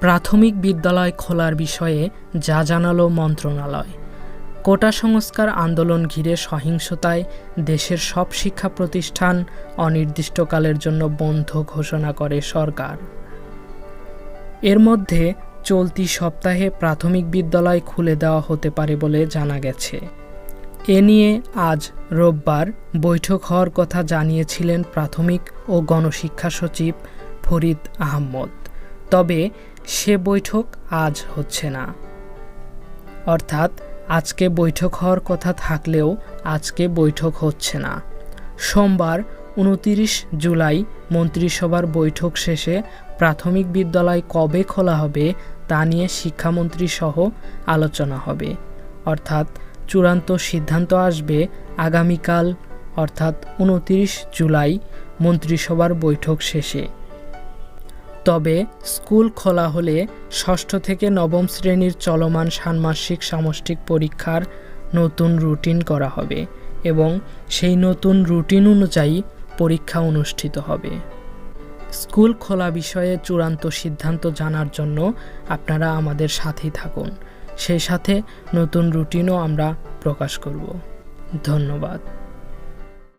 প্রাথমিক বিদ্যালয় খোলার বিষয়ে যা জানালো মন্ত্রণালয়। কোটা সংস্কার আন্দোলন ঘিরে সহিংসতায় দেশের সব শিক্ষা প্রতিষ্ঠান অনির্দিষ্টকালের জন্য বন্ধ ঘোষণা করে সরকার। এর মধ্যে চলতি সপ্তাহে প্রাথমিক বিদ্যালয় খুলে দেওয়া হতে পারে বলে জানা গেছে। এ নিয়ে আজ রোববার বৈঠক হওয়ার কথা জানিয়েছিলেন প্রাথমিক ও গণশিক্ষা সচিব ফরিদ আহমদ। তবে সে বৈঠক আজ হচ্ছে না। অর্থাৎ আজকে বৈঠক হওয়ার কথা থাকলেও আজকে বৈঠক হচ্ছে না। সোমবার উনতিরিশ জুলাই মন্ত্রিসভার বৈঠক শেষে প্রাথমিক বিদ্যালয় কবে খোলা হবে তা নিয়ে শিক্ষামন্ত্রী সহ আলোচনা হবে। অর্থাৎ চূড়ান্ত সিদ্ধান্ত আসবে আগামীকাল, অর্থাৎ উনতিরিশ জুলাই মন্ত্রিসভার বৈঠক শেষে। তবে স্কুল খোলা হলে ষষ্ঠ থেকে নবম শ্রেণির চলমান ষান্মাসিক সামষ্টিক পরীক্ষার নতুন রুটিন করা হবে এবং সেই নতুন রুটিন অনুযায়ী পরীক্ষা অনুষ্ঠিত হবে। স্কুল খোলা বিষয়ে চূড়ান্ত সিদ্ধান্ত জানার জন্য আপনারা আমাদের সাথেই থাকুন। সেই সাথে নতুন রুটিনও আমরা প্রকাশ করব। ধন্যবাদ।